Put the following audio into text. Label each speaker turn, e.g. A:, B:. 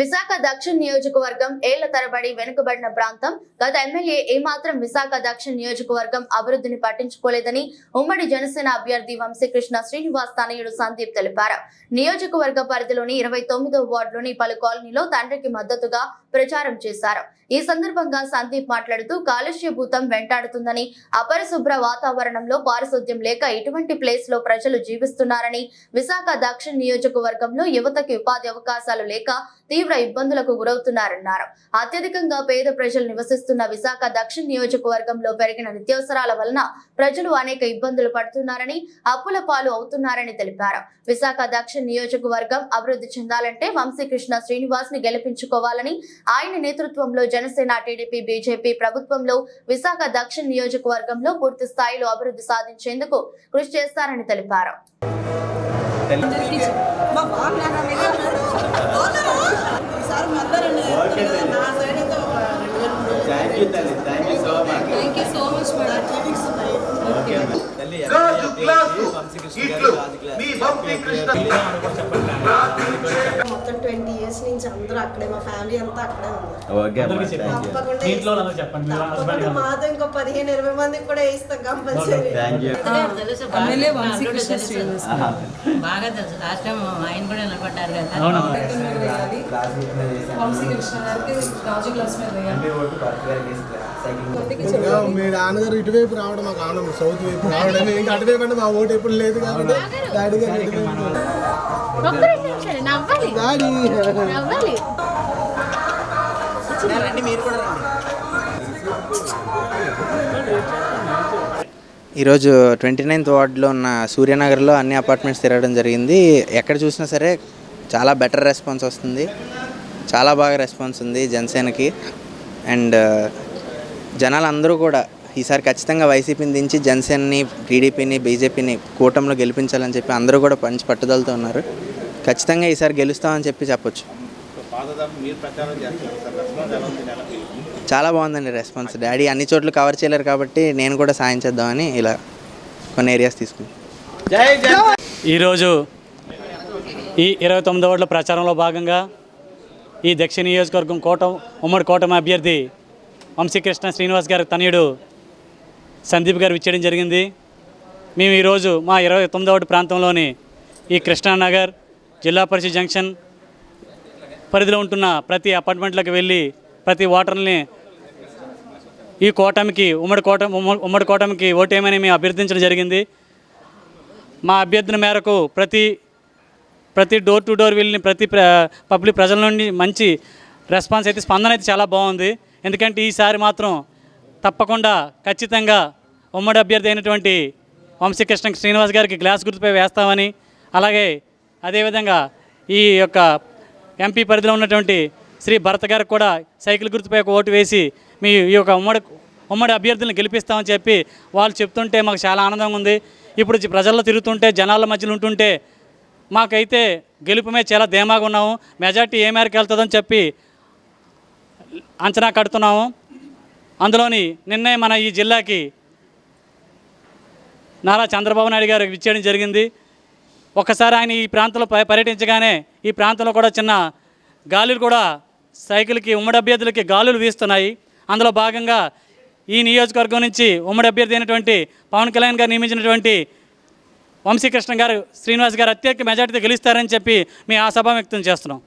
A: విశాఖ దక్షిణ నియోజకవర్గం ఏళ్ళ తరబడి వెనుకబడిన ప్రాంతం. గత ఎమ్మెల్యే ఏమాత్రం విశాఖ దక్షిణ నియోజకవర్గం అభివృద్ధిని పట్టించుకోలేదని ఉమ్మడి జనసేన అభ్యర్థి వంశీకృష్ణ శ్రీనివాస్ తనయుడు సందీప్ తెలిపారు. నియోజకవర్గ పరిధిలోని ఇరవై తొమ్మిదో వార్డులోని పలు కాలనీలో తండ్రికి మద్దతుగా ప్రచారం చేశారు. ఈ సందర్భంగా సందీప్ మాట్లాడుతూ కాలుష్య భూతం వెంటాడుతుందని అపరిశుభ్ర వాతావరణంలో పారిశుద్ధ్యం లేక ఇటువంటి ప్లేస్లో ప్రజలు జీవిస్తున్నారని విశాఖ దక్షిణ నియోజకవర్గంలో యువతకి ఉపాధి అవకాశాలు లేక తీవ్ర ఇబ్బందులకు గురవుతున్నారన్నారు. అత్యధికంగా పేద ప్రజలు నివసిస్తున్న విశాఖ దక్షిణ నియోజకవర్గంలో పెరిగిన నిత్యావసరాల వలన ప్రజలు అనేక ఇబ్బందులు పడుతున్నారని అప్పుల పాలు అవుతున్నారని తెలిపారు. విశాఖ దక్షిణ నియోజకవర్గం అభివృద్ధి చెందాలంటే వంశీకృష్ణ శ్రీనివాస్ని గెలిపించుకోవాలని ఆయన నేతృత్వంలో జనసేన టీడీపీ బీజేపీ ప్రభుత్వంలో విశాఖ దక్షిణ నియోజకవర్గంలో పూర్తి స్థాయిలో అభివృద్ధి సాధించేందుకు కృషి చేస్తారని తెలిపారు.
B: ఇట్లు. మీ
C: ట్వంటీ ఇయర్స్ నుంచి అందరూ అక్కడే మా ఫ్యామిలీ అంతా అక్కడే
D: ఓకే అమ్మా
E: అందరికీ
C: తప్పకుండా
E: మీ ఇంట్లో వాళ్ళందరూ చెప్పండి మీ హస్బెండ్
C: తప్పకుండా మాతో ఇంకో పదిహేను ఇరవై మందికి కూడా వేయిస్తాం కంపల్సరీ ఎమ్మెల్యే
F: బాగా
C: వంశీకృష్ణ
F: తెలుసు.
C: శ్రీనివాస్
D: ఆహా.
F: బాగా తెలుసు. లాస్ట్ టైం ఆయన కూడా నిలబడ్డారు కదా.
E: అవునా
D: క్లాస్ ఇట్లా చేశాను.
C: వంశీకృష్ణ గారికి రాజు క్లాస్ మీద వేయాలి
D: ఎంపీ ఓటు భర్త గారికి వేసి సైకిల్
G: ఇంకా మీ నాన్నగారు ఇటువైపు రావడం మాకు ఆనందం సౌత్ వైపు రావడం. ఇంకా అటువైపు అంటే మా ఓటు ఎప్పుడు లేదు కాబట్టి డాడీ గారు ఇటువైపు డాడీ
D: రండి మీరు కూడా రండి.
H: ఈరోజు ట్వంటీ నైన్త్ వార్డులో ఉన్న సూర్యనగర్లో అన్ని అపార్ట్మెంట్స్ తిరగడం జరిగింది. ఎక్కడ చూసినా సరే చాలా బెటర్ రెస్పాన్స్ వస్తుంది. చాలా బాగా రెస్పాన్స్ ఉంది జనసేనకి. అండ్ జనాలు అందరూ కూడా ఈసారి ఖచ్చితంగా వైసీపీని దించి జనసేనని టీడీపీని బీజేపీని కూటమిలో గెలిపించాలని చెప్పి అందరూ కూడా పంచి పట్టుదలతో ఉన్నారు. ఖచ్చితంగా ఈసారి గెలుస్తామని చెప్పి చెప్పొచ్చు. చాలా బాగుందండి రెస్పాన్స్. డాడీ అన్ని చోట్ల కవర్ చేయలేరు కాబట్టి నేను కూడా సాయం చేద్దామని ఇలా కొన్ని ఏరియాస్ తీసుకున్నాను
E: ఈరోజు ఈ ఇరవై తొమ్మిదో వార్డుల ప్రచారంలో భాగంగా ఈ దక్షిణ నియోజకవర్గం కోట ఉమ్మడి కూటమి అభ్యర్థి వంశీకృష్ణ శ్రీనివాస్ గారి తనయుడు సందీప్ గారు ఇచ్చేయడం జరిగింది. మేము ఈరోజు మా ఇరవై తొమ్మిదో వార్డు ప్రాంతంలోని ఈ కృష్ణానగర్ జిల్లా పరిషత్ జంక్షన్ పరిధిలో ఉంటున్న ప్రతి అపార్ట్మెంట్లకు వెళ్ళి ప్రతి ఓటర్ని ఈ కూటమికి ఉమ్మడి కోట ఉమ్మడి కూటమికి ఓటేయమని మేము అభ్యర్థించడం జరిగింది. మా అభ్యర్థన మేరకు ప్రతి ప్రతి డోర్ టు డోర్ వెళ్ళిన ప్రతి పబ్లిక్ ప్రజల నుండి మంచి రెస్పాన్స్ అయితే స్పందన అయితే చాలా బాగుంది. ఎందుకంటే ఈసారి మాత్రం తప్పకుండా ఖచ్చితంగా ఉమ్మడి అభ్యర్థి అయినటువంటి వంశీకృష్ణ శ్రీనివాస్ గారికి గ్లాస్ గుర్తుపై వేస్తామని అలాగే అదేవిధంగా ఈ యొక్క ఎంపీ పరిధిలో ఉన్నటువంటి శ్రీ భరత్ గారికి కూడా సైకిల్ గుర్తుపై ఒక ఓటు వేసి మీ ఈ యొక్క ఉమ్మడి ఉమ్మడి అభ్యర్థులను గెలిపిస్తామని చెప్పి వాళ్ళు చెప్తుంటే మాకు చాలా ఆనందంగా ఉంది. ఇప్పుడు ప్రజల్లో తిరుగుతుంటే జనాల మధ్యలో ఉంటుంటే మాకైతే గెలుపు మీద చాలా ధీమాగా ఉన్నాము. మెజార్టీ ఏ మేరకు వెళ్తుందని చెప్పి అంచనా కడుతున్నాము. అందులోని నిన్నే మన ఈ జిల్లాకి నారా చంద్రబాబు నాయుడు గారు ఇచ్చేయడం జరిగింది. ఒక్కసారి ఆయన ఈ ప్రాంతంలో పర్యటించగానే ఈ ప్రాంతంలో కూడా చిన్న గాలులు కూడా సైకిల్కి ఉమ్మడి అభ్యర్థులకి గాలులు వీస్తున్నాయి. అందులో భాగంగా ఈ నియోజకవర్గం నుంచి ఉమ్మడి అభ్యర్థి అయినటువంటి పవన్ కళ్యాణ్ గారు నియమించినటువంటి వంశీకృష్ణ గారు శ్రీనివాస్ గారు అత్యధిక మెజార్టీతో గెలుస్తారని చెప్పి మేము ఆ సభ వ్యక్తం చేస్తున్నాం.